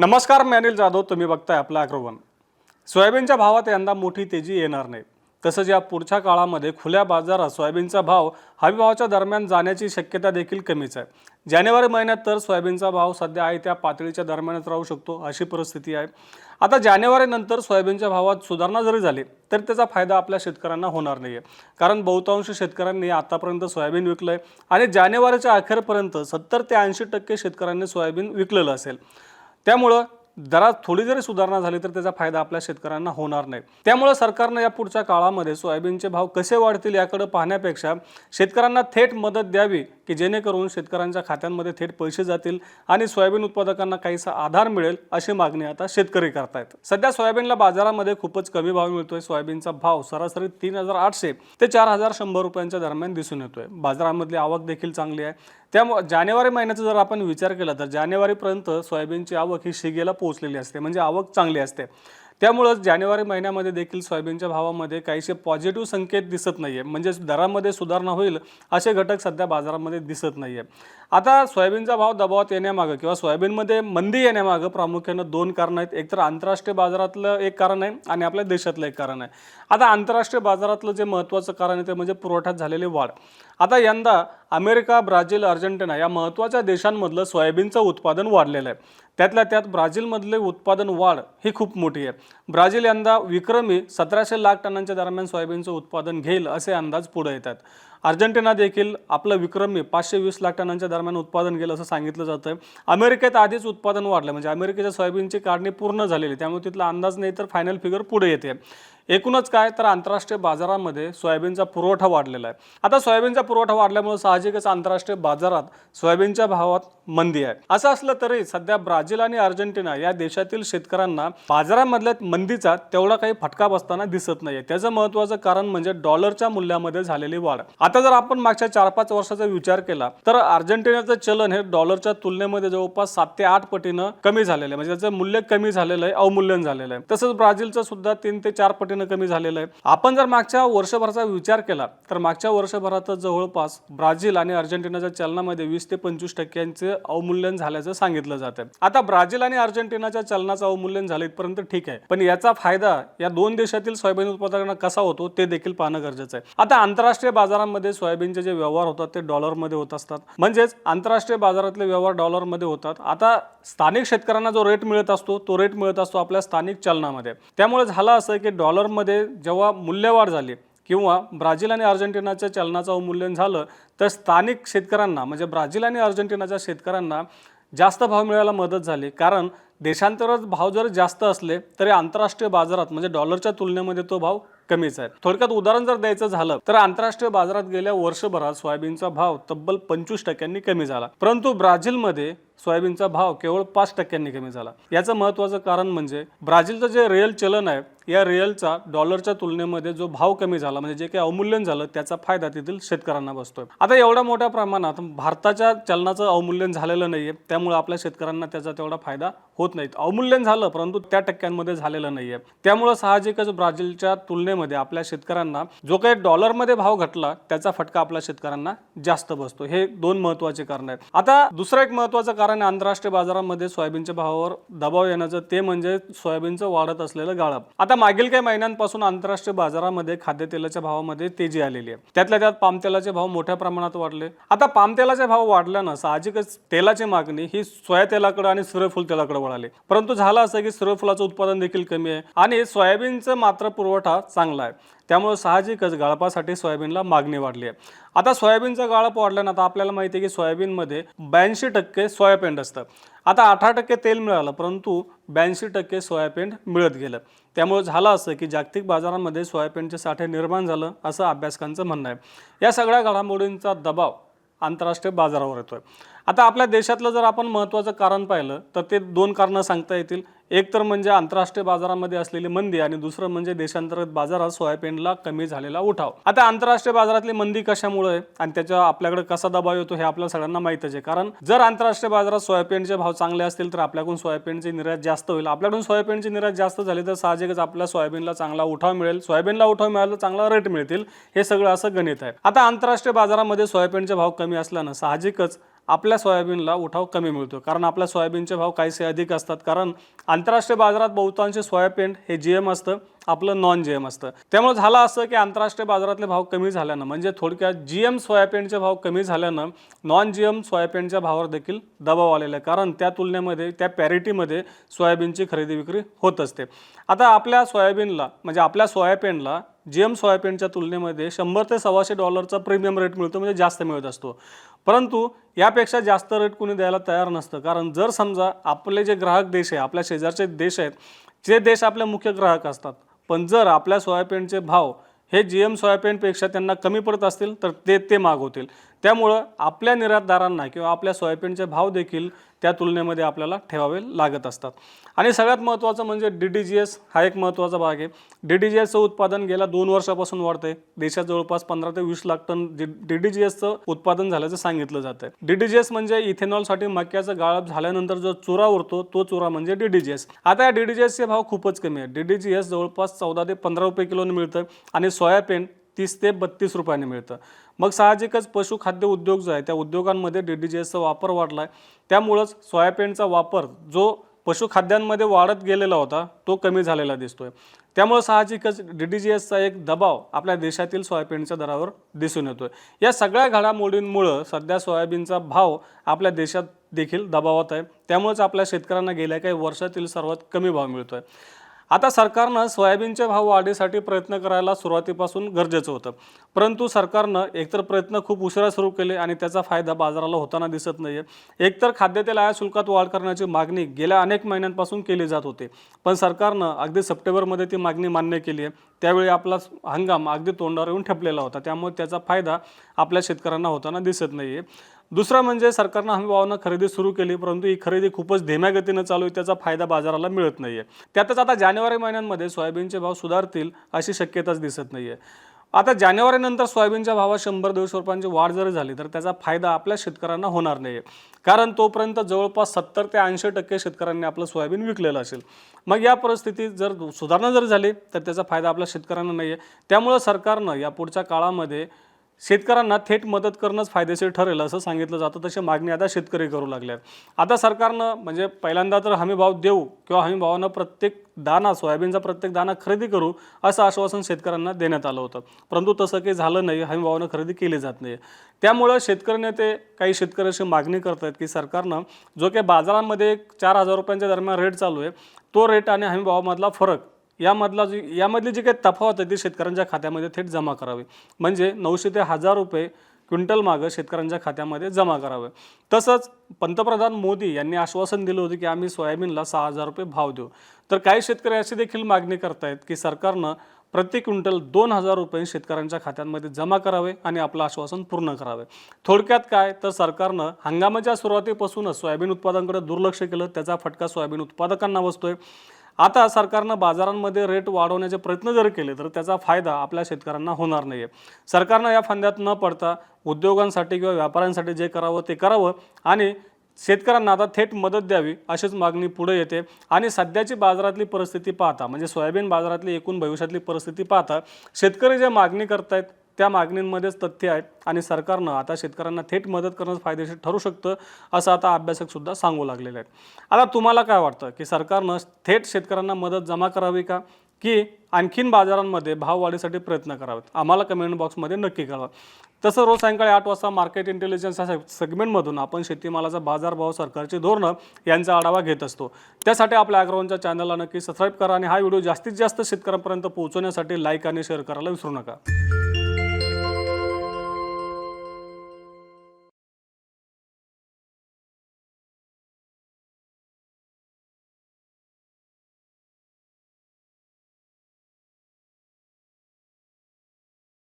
नमस्कार मी अनिल जाधव. तुम्ही बघताय आपला अग्रवन सोयाबीनच्या भावात यंदा मोठी तेजी येणार नाही. तसंच या पुढच्या काळामध्ये खुल्या बाजारात सोयाबीनचा भाव हमीभावाच्या दरम्यान जाण्याची शक्यता देखील कमीच आहे. जानेवारी महिन्यात तर सोयाबीनचा भाव सध्या आहे त्या पातळीच्या दरम्यानच राहू शकतो अशी परिस्थिती आहे. आता जानेवारीनंतर सोयाबीनच्या भावात सुधारणा जरी झाली तर त्याचा फायदा आपल्या शेतकऱ्यांना होणार नाही आहे कारण बहुतांश शेतकऱ्यांनी आतापर्यंत सोयाबीन विकलं आहे आणि जानेवारीच्या अखेरपर्यंत सत्तर ते ऐंशी टक्के शेतकऱ्यांनी सोयाबीन विकलेलं असेल. त्यामुळं दरात थोडी जरी सुधारणा झाली तर त्याचा फायदा आपल्या शेतकऱ्यांना होणार नाही. त्यामुळे सरकारनं या पुढच्या काळामध्ये सोयाबीनचे भाव कसे वाढतील याकडे पाहण्यापेक्षा शेतकऱ्यांना थेट मदत द्यावी की जेणेकरून शेतकऱ्यांच्या खात्यांमध्ये थेट पैसे जातील आणि सोयाबीन उत्पादकांना काहीसा आधार मिळेल अशी मागणी आता शेतकरी करतायत. सध्या सोयाबीनला बाजारामध्ये खूपच कमी भाव मिळतोय. सोयाबीनचा भाव सरासरी तीन हजार आठशे ते चार हजार शंभर रुपयांच्या दरम्यान दिसून येतोय. बाजारामधली आवक देखील चांगली आहे. त्यामुळे जानेवारी महिन्याचा जर आपण विचार केला तर जानेवारीपर्यंत सोयाबीनची आवक ही शिगेला पोहोचलेली असते. म्हणजे आवक चांगली असते. त्यामुळं जानेवारी महिन्यामध्ये देखील सोयाबीनच्या भावामध्ये काहीसे पॉझिटिव्ह संकेत दिसत नाही आहे म्हणजेच दरामध्ये सुधारणा होईल असे घटक सध्या बाजारामध्ये दिसत नाही आहे आता सोयाबीनचा भाव दबावात येण्यामागं किंवा सोयाबीनमध्ये मंदी येण्यामागं प्रामुख्यानं दोन कारणं आहेत. एक तर आंतरराष्ट्रीय बाजारातलं एक कारण आहे आणि आपल्या देशातलं एक कारण आहे. आता आंतरराष्ट्रीय बाजारातलं जे महत्त्वाचं कारण आहे ते म्हणजे पुरवठ्यात झालेली वाढ. आता यंदा अमेरिका ब्राझील अर्जेंटिना या महत्त्वाच्या देशांमधलं सोयाबीनचं उत्पादन वाढलेलं आहे. त्यातल्या त्यात ब्राझीलमधले उत्पादन वाढ ही खूप मोठी आहे. ब्राझील यंदा विक्रमी सतराशे लाख टनांच्या दरम्यान सोयाबीनचं उत्पादन घेईल असे अंदाज पुढे येतात अर्जेंटिना देखील आपलं विक्रमी पाचशे वीस लाख टनांच्या दरम्यान उत्पादन गेलं असं सांगितलं जातं अमेरिकेत आधीच उत्पादन वाढलं म्हणजे अमेरिकेच्या सोयाबीनची काढणी पूर्ण झालेली त्यामुळे तिथला अंदाज नाही तर फायनल फिगर पुढे येते. एकूणच काय तर आंतरराष्ट्रीय बाजारामध्ये सोयाबीनचा पुरवठा वाढलेला आहे. आता सोयाबीनचा पुरवठा वाढल्यामुळे साहजिकच आंतरराष्ट्रीय बाजारात सोयाबीनच्या भावात मंदी आहे. असं असलं तरी सध्या ब्राझील आणि अर्जेंटिना या देशातील शेतकऱ्यांना बाजारामधल्या मंदीचा तेवढा काही फटका बसताना दिसत नाही त्याचं महत्वाचं कारण म्हणजे डॉलरच्या मूल्यामध्ये झालेली वाढ. आता जर आपण मागच्या चार पाच वर्षाचा विचार केला तर अर्जेंटिनाचं चलन हे डॉलरच्या तुलनेमध्ये जवळपास सात ते आठ पटीनं कमी झालेलं आहे. म्हणजे त्याचं मूल्य कमी झालेलं आहे अवमूल्यन झालेलं आहे. तसंच ब्राझीलचं सुद्धा तीन ते चार पटीनं कमी झालेलं आहे. आपण जर मागच्या वर्षभराचा विचार केला तर मागच्या वर्षभरात जवळपास ब्राझील आणि अर्जेंटिनाच्या चलनामध्ये वीस ते पंचवीस टक्क्यांचे अवमूल्यन झाल्याचं सांगितलं जातं आता ब्राझील आणि अर्जेंटिनाच्या चलनाचं अवमूल्यन झालं इथपर्यंत ठीक आहे. पण याचा फायदा या दोन देशातील सोयाबीन उत्पादकांना कसा होतो ते देखील पाहणं गरजेचं आहे. आता आंतरराष्ट्रीय बाजारामध्ये सोयाबीनचे जे व्यवहार होतात ते डॉलरमध्ये होत असतात. म्हणजेच आंतरराष्ट्रीय बाजारातले व्यवहार डॉलरमध्ये होतात. आता स्थानिक शेतकऱ्यांना जो रेट मिळत असतो तो रेट मिळत असतो आपल्या स्थानिक चलनामध्ये. त्यामुळे झालं असं की डॉलरमध्ये जेव्हा मूल्यवाढ झाली किंवा ब्राझील आणि अर्जेंटिनाच्या चलनाचं अवमूल्यन झालं तर स्थानिक शेतकऱ्यांना म्हणजे ब्राझील आणि अर्जेंटिनाच्या शेतकऱ्यांना जास्त भाव मिळायला मदत झाली. कारण देशांतर्गत भाव जर जास्त असले तरी आंतरराष्ट्रीय बाजारात म्हणजे डॉलरच्या तुलनेमध्ये तो भाव कमीच आहे थोडक्यात उदाहरण जर द्यायचं झालं तर आंतरराष्ट्रीय बाजारात गेल्या वर्षभरात सोयाबीनचा भाव तब्बल पंचवीस टक्क्यांनी कमी झाला. परंतु ब्राझीलमध्ये सोयाबीनचा भाव केवळ पाच टक्क्यांनी कमी झाला. याचं महत्त्वाचं कारण म्हणजे ब्राझीलचं जे रिअल चलन आहे या रिअलचा डॉलरच्या तुलनेमध्ये जो भाव कमी झाला म्हणजे जे काही अवमूल्यन झालं त्याचा फायदा तेथील शेतकऱ्यांना बसतोय. आता एवढ्या मोठ्या प्रमाणात भारताच्या चलनाचं अवमूल्यन झालेलं नाहीये त्यामुळे आपल्या शेतकऱ्यांना त्याचा तेवढा फायदा होत नाही अवमूल्यन झालं परंतु त्या टक्क्यांमध्ये झालेलं नाहीये. त्यामुळे साहजिकच ब्राझीलच्या तुलनेमध्ये आपल्या शेतकऱ्यांना जो काही डॉलरमध्ये भाव घटला त्याचा फटका आपल्या शेतकऱ्यांना जास्त बसतो हे दोन महत्त्वाचे कारण आहेत. आता दुसरं एक महत्वाचं कारण आणि आंतरराष्ट्रीय बाजारामध्ये सोयाबीनच्या भावावर दबाव येण्याचं ते म्हणजे सोयाबीनचं वाढत असलेलं गाळप. आता मागील काही महिन्यांपासून आंतरराष्ट्रीय बाजारामध्ये खाद्यतेलाच्या भावामध्ये तेजी आलेली आहे. त्यातल्या त्यात पामतेलाचे भाव मोठ्या प्रमाणात वाढले. आता पामतेलाचे भाव वाढल्यानं साहजिकच तेलाची मागणी ही सोया तेलाकडे आणि सूर्यफूल तेलाकडे वळाली. परंतु झालं असं की सूर्यफुलाचं उत्पादन देखील कमी आहे आणि सोयाबीनचं मात्र पुरवठा चांगला आहे. त्यामुळे साहजिकच गाळपासाठी सोयाबीनला मागणी वाढली आहे. आता सोयाबीनचा गाळप वाढल्यानं आता आपल्याला माहिती आहे की सोयाबीनमध्ये ब्याऐंशी टक्के सोयापेंड असतं. आता अठरा टक्के तेल मिळालं परंतु ब्याऐंशी टक्के सोयापेंड मिळत गेलं. त्यामुळे झालं असं की जागतिक बाजारामध्ये सोयाबीनचे साठे निर्माण झालं असं अभ्यासकांचं म्हणणं आहे. या सगळ्या घडामोडींचा दबाव आंतरराष्ट्रीय बाजारावर येतोय. आता आपल्या देशातलं जर आपण महत्त्वाचं कारण पाहिलं तर ते दोन कारणं सांगता येतील. एक तर म्हणजे आंतरराष्ट्रीय बाजारामध्ये असलेली मंदी आणि दुसरं म्हणजे देशांतर्गत बाजारात सोयाबीनला कमी झालेला उठाव. आता आंतरराष्ट्रीय बाजारातली मंदी कशामुळे आहे आणि त्याच्या आपल्याकडे कसा दबाव येतो हे आपल्या सगळ्यांना माहितच आहे. कारण जर आंतरराष्ट्रीय बाजारात सोयाबीनचे भाव चांगले असतील तर आपल्याकडून सोयाबीनची निर्यात जास्त होईल. आपल्याकडून सोयाबीनची निर्यात जास्त झाली तर साहजिकच आपल्या सोयाबीनला चांगला उठाव मिळेल. सोयाबीनला उठाव मिळाला चांगला रेट मिळतील. हे सगळं असं गणित आहे. आता आंतरराष्ट्रीय बाजारामध्ये सोयाबीनचे भाव कमी असल्यानं साहजिकच आपल्या सोयाबीनला उठाव कमी मिळतो. कारण आपल्या सोयाबीनचे भाव काहीसे अधिक असतात. कारण आंतरराष्ट्रीय बाजारात बहुतांश सोयाबीन हे जी एम असतं. आपलं नॉन जी एम असतं. त्यामुळे झालं असं की आंतरराष्ट्रीय बाजारातले भाव कमी झाल्यानं म्हणजे थोडक्यात जी एम सोयाबीनचे भाव कमी झाल्यानं नॉन जी एम सोयाबीनच्या भावावर देखील दबाव आलेला आहे. कारण त्या तुलनेमध्ये त्या पॅरिटीमध्ये सोयाबीनची खरेदी विक्री होत असते. आता आपल्या सोयाबीनला म्हणजे आपल्या सोयाबीनला जी एम सोयाबीनच्या तुलनेमध्ये शंभर ते सव्वाशे डॉलरचा प्रीमियम रेट मिळतो म्हणजे जास्त मिळत असतो. परंतु यापेक्षा जास्त रेट कोणी द्यायला तयार नसतं. कारण जर समजा आपले जे ग्राहक देश आहे आपल्या शेजारचे देश आहेत जे देश आपले मुख्य ग्राहक असतात पण जर आपल्या सोयाबीनचे भाव हे जी एम सोयाबीनपेक्षा त्यांना कमी पडत असतील तर ते ते मागवतील त्यामुळं आपल्या निर्यातदारांना किंवा आपल्या सोयाबीनचे भाव देखील त्या तुलनेमध्ये आपल्याला ठेवावे लागत असतात. आणि सगळ्यात महत्त्वाचं म्हणजे डी डी जी एस हा एक महत्त्वाचा भाग आहे. डी डी जी एसचं उत्पादन गेल्या दोन वर्षापासून वाढते देशात जवळपास पंधरा ते वीस lakh ton D D G एसचं उत्पादन झाल्याचं सांगितलं जातं डी डी जी एस म्हणजे इथेनॉलसाठी मक्याचं गाळप झाल्यानंतर जो चुरा उरतो तो चुरा म्हणजे डी डी जी एस. आता या डी डी जी एसचे भाव खूपच कमी आहे डी डी जी एस जवळपास चौदा ते पंधरा रुपये किलोने मिळतं आणि सोयाबीन तीस ते बत्तीस रुपयाने मिळतं. मग साहजिकच पशुखाद्य उद्योग जो आहे त्या उद्योगांमध्ये डी डी जी एसचा वापर वाढला आहे त्यामुळंच सोयाबीनचा वापर जो पशुखाद्यांमध्ये वाढत गेलेला होता तो कमी झालेला दिसतोय. त्यामुळे साहजिकच डी डी जी एसचा एक दबाव आपल्या देशातील सोयाबीनच्या दरावर दिसून येतोय. या सगळ्या घडामोडींमुळं सध्या सोयाबीनचा भाव आपल्या देशात देखील दबावात आहे. त्यामुळेच आपल्या शेतकऱ्यांना गेल्या काही वर्षातील सर्वात कमी भाव मिळतोय. आता सरकारनं सोयाबीनच्या भाव वाढीसाठी प्रयत्न करायला सुरुवातीपासून गरजेचं होतं. परंतु सरकारनं एकतर प्रयत्न खूप उशिरा सुरू केले आणि त्याचा फायदा बाजाराला होताना दिसत नाही आहे एकतर खाद्यतेल आयात शुल्कात वाढ करण्याची मागणी गेल्या अनेक महिन्यांपासून केली जात होती. पण सरकारनं अगदी सप्टेंबरमध्ये ती मागणी मान्य केली आहे. त्यावेळी आपला हंगाम अगदी तोंडावर येऊन ठेपलेला होता. त्यामुळे त्याचा फायदा आपल्या शेतकऱ्यांना होताना दिसत नाही आहे दुसरं म्हणजे सरकारनं हमीभावानं खरेदी सुरू केली परंतु ही खरेदी खूपच धीम्या गतीनं चालू आहे त्याचा फायदा बाजाराला मिळत नाही आहे त्यातच आता जानेवारी महिन्यांमध्ये सोयाबीनचे भाव सुधारतील अशी शक्यताच दिसत नाही आहे आता जानेवारीनंतर सोयाबीनच्या भावात शंभर दोनशे रुपयांची वाढ जरी झाली तर त्याचा फायदा आपल्या शेतकऱ्यांना होणार नाही आहे कारण तोपर्यंत जवळपास सत्तर ते ऐंशी टक्के शेतकऱ्यांनी आपलं सोयाबीन विकलेलं असेल. मग या परिस्थितीत जर सुधारणा जर झाली तर त्याचा फायदा आपल्या शेतकऱ्यांना नाही आहे त्यामुळं सरकारनं या पुढच्या काळामध्ये शेतकऱ्यांना थेट मदत करणंच फायदेशीर ठरेल असं सांगितलं जातं. तशी मागणी आता शेतकरी करू लागले आहेत. आता सरकारनं म्हणजे पहिल्यांदा तर हमी भाव देऊ किंवा हमी भावानं प्रत्येक दाना सोयाबीनचा प्रत्येक दाना खरेदी करू असं आश्वासन शेतकऱ्यांना देण्यात आलं होतं. परंतु तसं काही झालं नाही हमी भावानं खरेदी केली जात नाही. त्यामुळं शेतकरी नेते काही शेतकरी अशी मागणी करत आहेत की सरकारनं जो काही बाजारामध्ये एक चार हजार रुपयांच्या दरम्यान रेट चालू आहे तो रेट आणि हमी भावामधला फरक यामधला जी यामधली जी काही तफावत आहे ती शेतकऱ्यांच्या खात्यामध्ये थेट जमा करावी. म्हणजे नऊशे ते हजार रुपये क्विंटल मागं शेतकऱ्यांच्या खात्यामध्ये जमा करावे. तसंच पंतप्रधान मोदी यांनी आश्वासन दिलं होतं की आम्ही सोयाबीनला सहा हजार रुपये भाव देऊ. तर काही शेतकरी अशी देखील मागणी करतायत की सरकारनं प्रति क्विंटल दोन हजार रुपये शेतकऱ्यांच्या खात्यांमध्ये जमा करावे आणि आपलं आश्वासन पूर्ण करावे. थोडक्यात काय? तर सरकारनं हंगामाच्या सुरुवातीपासूनच सोयाबीन उत्पादनाकडे दुर्लक्ष केलं. त्याचा फटका सोयाबीन उत्पादकांना बसतोय. आता सरकारनं बाजारांमध्ये रेट वाढवण्याचे प्रयत्न जर केले तर त्याचा फायदा आपल्या शेतकऱ्यांना होणार नाही आहे सरकारनं या फांद्यात न पडता उद्योगांसाठी किंवा व्यापाऱ्यांसाठी जे करावं ते करावं आणि शेतकऱ्यांना आता थेट मदत द्यावी अशीच मागणी पुढे येते. आणि सध्याची बाजारातली परिस्थिती पाहता म्हणजे सोयाबीन बाजारातली एकूण भविष्यातली परिस्थिती पाहता शेतकरी जे मागणी करतायत त्या मागणींमध्येच तथ्य आहेत आणि सरकारनं आता शेतकऱ्यांना थेट मदत करणं फायदेशीर ठरू शकतं असं आता अभ्यासकसुद्धा सांगू लागलेले आहेत. आता तुम्हाला काय वाटतं की सरकारनं थेट शेतकऱ्यांना मदत जमा करावी का? की आणखीन बाजारांमध्ये भाववाढीसाठी प्रयत्न करावेत? आम्हाला कमेंट बॉक्समध्ये नक्की कळवा. तसं रोज सायंकाळी आठ वाजता मार्केट इंटेलिजन्स या सेगमेंटमधून आपण शेतीमालाचा बाजारभाव सरकारची धोरणं यांचा आढावा घेत असतो. त्यासाठी आपल्या अॅग्रोवनच्या चॅनलला नक्की सबस्क्राईब करा आणि हा व्हिडिओ जास्तीत जास्त शेतकऱ्यांपर्यंत पोहोचवण्यासाठी लाईक आणि शेअर करायला विसरू नका.